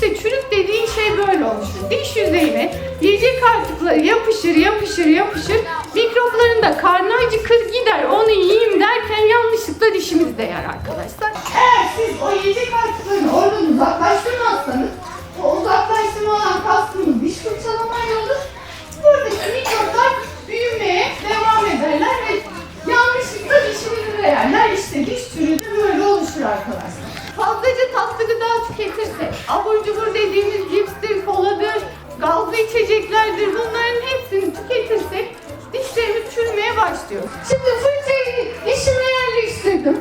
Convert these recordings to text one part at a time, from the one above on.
İşte çürük dediğin şey böyle oluşur. Diş yüzeyine yiyecek artıkları yapışır, yapışır, yapışır. Mikropların da karnı acıkır gider onu yiyeyim derken yanlışlıkla dişimiz değer arkadaşlar. Eğer siz o yiyecek artıklarını oradan uzaklaştırmazsanız gıda tüketirsek, abur cubur dediğimiz cipstir, koladır, gazlı içeceklerdir bunların hepsini tüketirsek dişlerimiz çürümeye başlıyor. Şimdi fırçayı dişime yerleştirdim.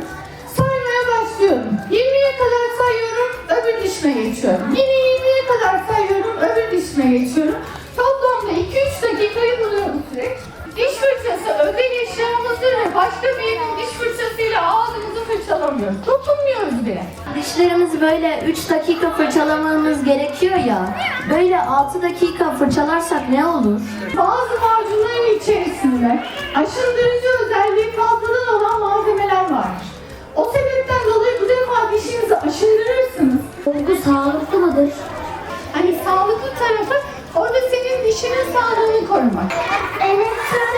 Saymaya başlıyorum. 20'ye kadar sayıyorum, öbür dişime geçiyorum. Yine 20'ye kadar sayıyorum, öbür dişime geçiyorum. Toplamda 2-3 dakikayı buluyor bu süreç. Diş fırçası özel eşyamızdır ve başka birinin diş fırçasıyla ağzımızı fırçalamıyoruz. Dokunmuyoruz bile. Dişlerimizi böyle 3 dakika fırçalamamız gerekiyor ya. Böyle 6 dakika fırçalarsak ne olur? Bazı macunların içerisinde aşındırıcı özelliği fazladan olan malzemeler vardır. O sebepten dolayı bu defa dişinizi aşındırırsınız. Olgu sağlıklı mıdır? Hani sağlıklı tarafı orada senin dişinin sağlığını korumak. Elektronik